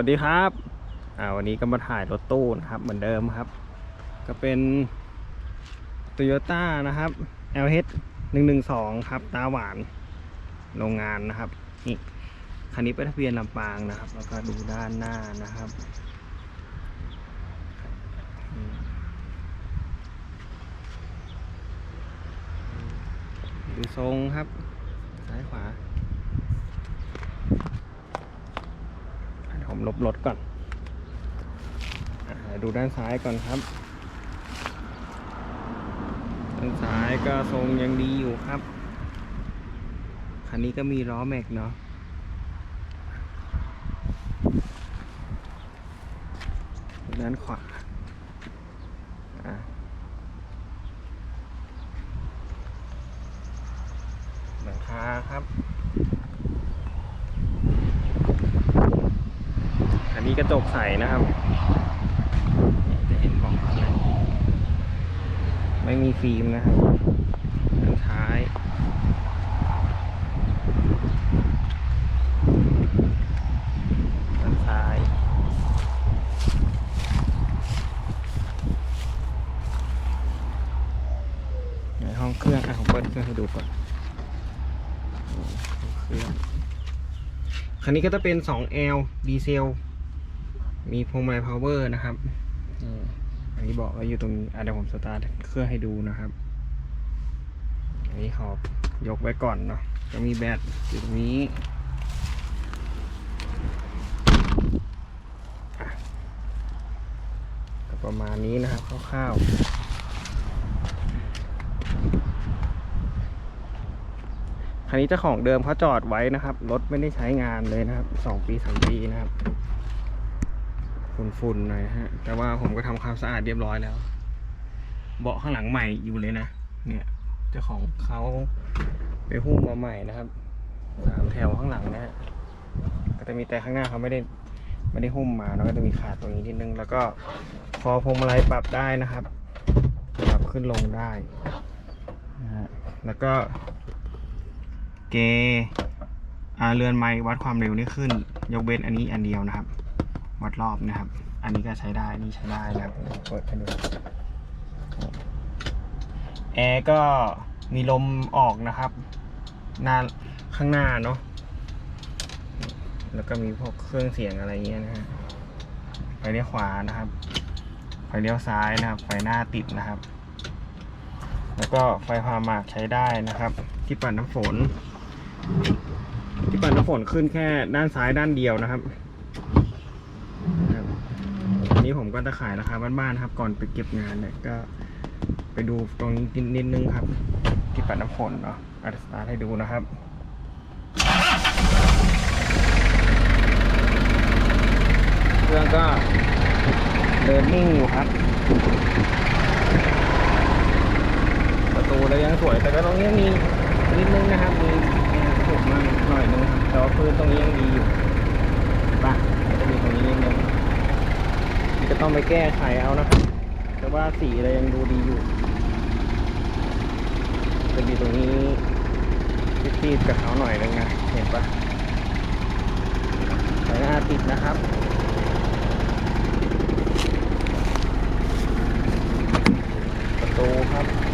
วัสดีครับอ่าวันนี้ก็มาถ่ายรถตู้นะครับเหมือนเดิมครับ ก็เป็น Toyota นะครับ LH 112 ครับ ตาหวานโรงงานนะครับนี่คันนี้เป็นทะเบียนลำปางนะครับ แล้วก็ดูด้านหน้านะครับดูทรงครับ ซ้ายขวา เดี๋ยวผม ลบรถก่อนอดูด้านซ้ายก่อนครับ ด้านซ้ายก็ทรงยังดีอยู่ครับ คันนี้ก็มีล้อแม็กเนาะด้านขวาหลังคาครับ อันนี้กระจกใสนะครับจะเห็นบอกข้างในไม่มีฟิล์มนะครับด้านท้ายด้านซ้ายในห้องเครื่องอะผมเปิดเครื่องให้ดูก่อนเครื่องคันนี้ก็จะเป็น 2L ดีเซล มีพวงมาลัยพาวเวอร์นะครับอืมอันนี้บอกว่าอยู่ตรงนี้อะเดี๋ยวผมสตาร์ทเครื่องให้ดูนะครับอันนี้ขอบยกไว้ก่อนเนาะก็มีแบตอยู่ตรงนี้อะก็ประมาณนี้นะครับคร่าวๆคันนี้เจ้าของเดิมเขาจอดไว้นะครับ รถไม่ได้ใช้งานเลยนะครับสองปีสามปีนะครับ ฝุ่นๆหน่อยฮะ แต่ว่าผมก็ทำความสะอาดเรียบร้อยแล้ว เบาะข้างหลังใหม่อยู่เลยนะ เนี่ยเจ้าของเขาไปหุ้มมาใหม่นะครับสามแถวข้างหลังนะฮะก็จะมีแต่ข้างหน้าเขาไม่ได้ไม่ได้หุ้มมาแล้วก็จะมีขาดตรงนี้นิดนึง แล้วก็คอพวงมาลัยปรับได้นะครับ ปรับขึ้นลงได้นะฮะแล้วก็เกอาเรือนไม้วัดความเร็วนี่ขึ้น ยกเว้นอันนี้อันเดียวนะครับ วัดรอบนะครับ อันนี้ก็ใช้ได้ นี่ใช้ได้นะครับเปิดให้ดูแอร์ก็มีลมออกนะครับ หน้าข้างหน้าเนาะ แล้วก็มีพวกเครื่องเสียงอะไรเงี้ยนะฮะ ไฟเลี้ยวขวานะครับ ไฟเลี้ยวซ้ายนะครับ ไฟหน้าติดนะครับ แล้วก็ไฟพาหมากใช้ได้นะครับ ที่ปัดน้ำฝน ที่ปัดน้ำฝนขึ้นแค่ด้านซ้ายด้านเดียวนะครับ นนี้ผมก็จะขายราคาบ้านๆครับ ก่อนไปเก็บงานเนี่ยก็ไปดูตรงนี้นิดนึงครับ ที่ปัดน้ำฝนเนาะอัดสตาร์ทให้ดูนะครับเครื่องก็เดินนิ่งอยู่ครับ ประตูแล้วยังสวยแต่ก็ตรงนี้มีนิดนึงนะครับมีถูกมากหน่อยนึงครับแต่ว่าพื้นตรงนี้ยังดีอยู่ป่ะจะมีตรงนี้นิดนึง จะต้องไปแก้ไขเอานะครับแต่ว่าสีอะไรยังดูดีอยู่จะมีตรงนี้ตีดกับเขาหน่อยนึงนะเห็นปะสายหน้าติดนะครับประตูครับ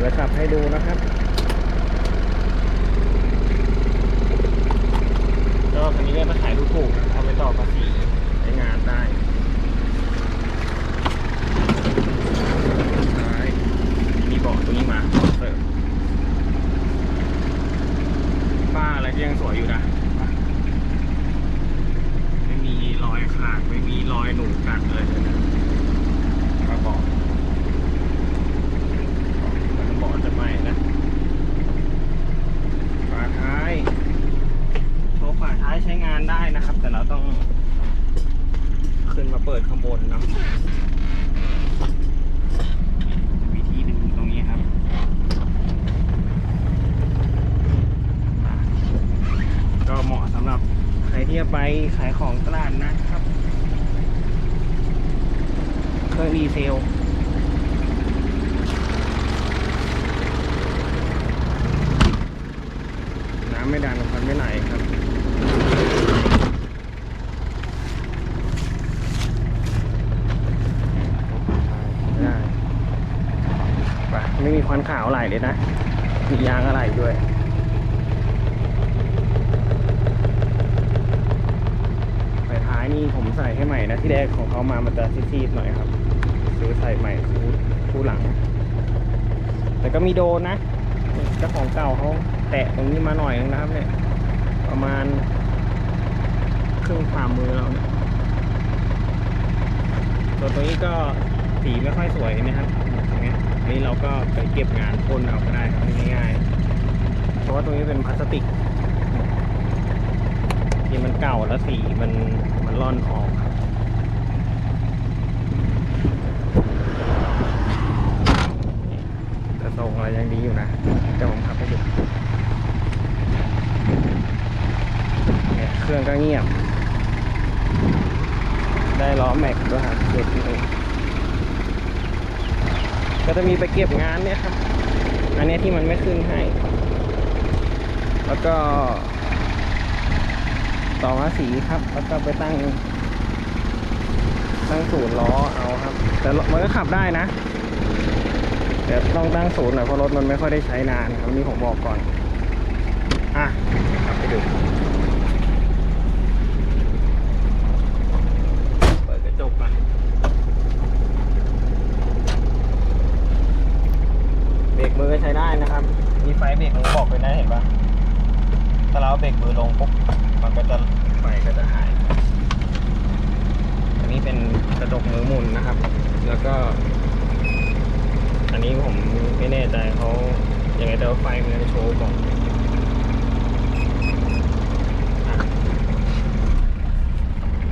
ยวจะขับให้ดูนะครับ ก็คันนี้ก็มาขายดูถูกเอาไปต่อภาษีใช้งานได้มีเบาะตัวนี้มาฝ้าอะไรยังสวยอยู่นะ ไม่มีรอยขากไม่มีรอยหนูกันเลย ไปขายของตลาดนะครับ เครื่องดีเซลน้ำไม่ดันควันไม่ไหลครับไม่ได้ไปไม่มีควันขาวไหลเลยนะ มียางอะไรด้วย ไฟท้ายนี่ผม ให้ใหม่นะที่แรกของเขามามันจะซีดๆหน่อยครับ ซื้อใส่ใหม่คู่คู่หลัง แต่ก็มีโดนนะเจ้าของเก่าเขาแตะตรงนี้มาหน่อยนึงนะครับ เนี่ย ประมาณครึ่งฝ่ามือเราเนี่ยส่วนตรงนี้ก็สีไม่ค่อยสวยนะครับตรงเนี้ยนนี้เราก็ไปเก็บงานพ่นเอาก็ได้ง่ายๆเพราะว่าตรงนี้เป็นพลาสติก ที่มันเก่าแล้วสีมันมันร่อนออกครับแต่ทรงอะไรยังดีอยู่นะเดี๋ยวผมขับให้ดูเนี่ยเครื่องก็เงียบ ได้ล้อแม็กด้วยครับเก็บที่นี่ก็จะมีไปเก็บงานเนี่ยครับ อันนี้ที่มันไม่ขึ้นให้ แล้วก็ ต่อมาสีครับแล้วก็ไปตั้ง ตั้งศูนย์ล้อเอาครับ แต่มันก็ขับได้นะ แต่ต้องตั้งศูนย์หน่อยเพราะรถมันไม่ค่อยได้ใช้นานครับนี่ผมบอกก่อน อะขับไปดูเปิดกระจกก่อนเบรกมือก็ใช้ได้นะครับ มีไฟเบรกมือบอกเลยนะเห็นปะถ้าเราเบรกมือลงปุ๊บ มันก็จะไฟก็จะหาย อันนี้เป็นกระจกมือหมุนนะครับ แล้วก็ อันนี้ผมไม่แน่ใจเขายังไงแต่ว่าไฟมันจะโชว์ก่อน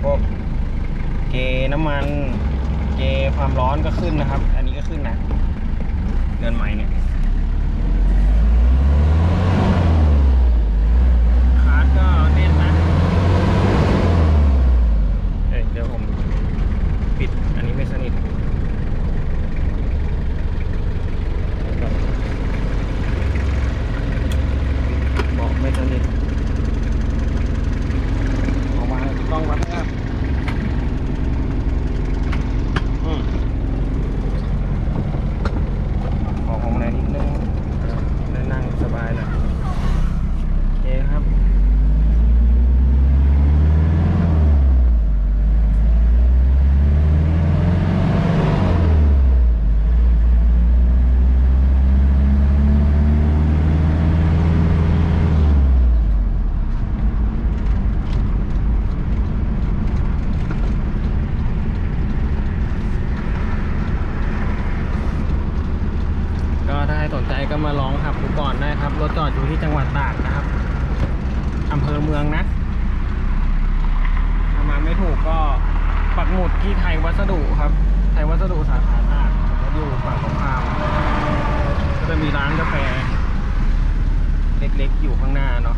พวกเกน้ำมันเกความร้อนก็ขึ้นนะครับ อันนี้ก็ขึ้นนะ เดือนใหม่เนี่ย คาร์ดก็แน่นนะ เอ้ยเดี๋ยวผมปิด อันนี้ไม่สนิทบอกไม่สนิทออกมาต้องวัดนะครับอืมขอของไหนนิดนึงได้นั่งสบายหน่อยโอเคครับ ก็ถ้าใครสนใจก็มาลองขับดูก่อ นได้ครับ รถจอดอยู่ที่จังหวัดตากนะครับอำเภอเมืองนะถ้ามาไม่ถูกก็ปักหมุดที่ไทยวัสดุครับ ไทยวัสดุสาขาตากก็อยู่ฝั่งตรงข้ามก็จะมีร้านกาแฟ เล็กๆอยู่ข้างหน้าเนาะ